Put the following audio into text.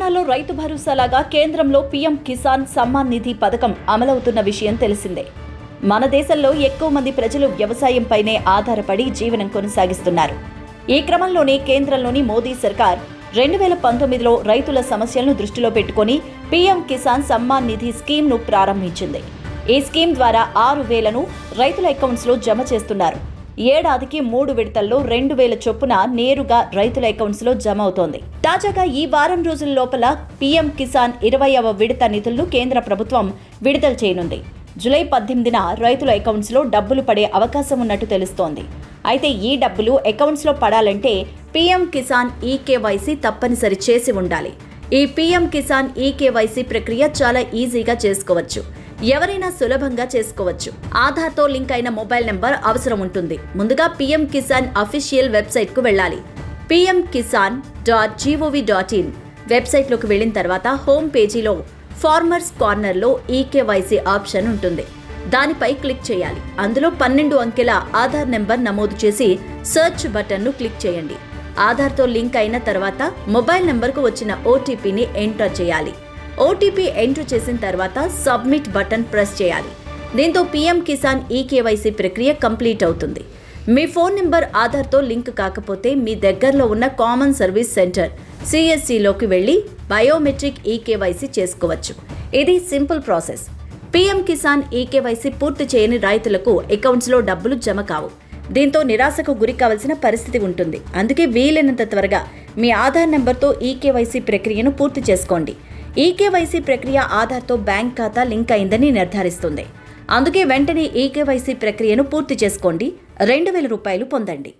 తెలంగాణలో రైతు భరోసాలాగా కేంద్రంలో పీఎం కిసాన్ సమ్మాన్ నిధి పథకం అమలవుతున్న విషయం తెలిసిందే. మన దేశంలో ఎక్కువ మంది ప్రజలు వ్యవసాయంపైనే ఆధారపడి జీవనం కొనసాగిస్తున్నారు. ఈ క్రమంలోనే కేంద్రంలోని మోదీ సర్కార్ రెండు వేల పంతొమ్మిదిలో రైతుల సమస్యలను దృష్టిలో పెట్టుకుని పీఎం కిసాన్ సమ్మాన్ నిధి స్కీమ్ను ప్రారంభించింది. ఈ స్కీమ్ ద్వారా ఆరు వేలను రైతుల అకౌంట్స్లో జమ చేస్తున్నారు. ఏడాదికి మూడు విడతల్లో రెండు వేల చొప్పున నేరుగా రైతుల అకౌంట్స్లో జమ అవుతోంది. తాజాగా ఈ వారం రోజుల లోపల పీఎం కిసాన్ ఇరవైవ విడత నిధులను కేంద్ర ప్రభుత్వం విడుదల చేయనుంది. జూలై పద్దెనిమిదిన రైతుల అకౌంట్స్లో డబ్బులు పడే అవకాశం ఉన్నట్టు తెలుస్తోంది. అయితే ఈ డబ్బులు అకౌంట్స్లో పడాలంటే పీఎం కిసాన్ ఈకేవైసీ తప్పనిసరి చేసి ఉండాలి. ఈ పీఎం కిసాన్ ఈకేవైసీ ప్రక్రియ చాలా ఈజీగా చేసుకోవచ్చు. ఎవరైనా సులభంగా చేసుకోవచ్చు. ఆధార్తో లింక్ అయిన మొబైల్ నెంబర్ అవసరం ఉంటుంది. ముందుగా పీఎం కిసాన్ అఫీషియల్ వెబ్సైట్కు వెళ్ళాలి. PM Kisan dot G O V dot in. వెబ్సైట్లోకి వెళ్ళిన తర్వాత హోమ్ పేజీలో ఫార్మర్స్ కార్నర్లో ఈకేవైసీ ఆప్షన్ ఉంటుంది. దానిపై క్లిక్ చేయాలి. అందులో పన్నెండు అంకెల ఆధార్ నెంబర్ నమోదు చేసి సెర్చ్ బటన్ను క్లిక్ చేయండి. ఆధార్తో లింక్ అయిన తర్వాత మొబైల్ నెంబర్కు వచ్చిన ఓటీపీని ఎంటర్ చేయాలి. ఓటీపీ ఎంటర్ చేసిన తర్వాత సబ్మిట్ బటన్ ప్రెస్ చేయాలి. దీంతో PM Kisan E K Y C ప్రక్రియ కంప్లీట్ అవుతుంది. మీ ఫోన్ నెంబర్ ఆధార్తో లింక్ కాకపోతే మీ దగ్గరలో ఉన్న కామన్ సర్వీస్ సెంటర్ సిఎస్సిలోకి వెళ్ళి biometric E K Y C చేసుకోవచ్చు. ఇది simple process. PM Kisan E K Y C పూర్తి చేయని రైతులకు అకౌంట్స్లో డబ్బులు జమ కావు. దీంతో నిరాశకు గురి కావాల్సిన పరిస్థితి ఉంటుంది. అందుకే వీలైనంత త్వరగా మీ ఆధార్ నెంబర్తో ఈకేవైసీ ప్రక్రియను పూర్తి చేసుకోండి. ఈకేవైసీ ప్రక్రియ ఆధార్తో బ్యాంక్ ఖాతా లింక్ అయిందని నిర్ధారిస్తుంది. అందుకే వెంటనే ఈకేవైసీ ప్రక్రియను పూర్తి చేసుకోండి. రెండు వేల రూపాయలు పొందండి.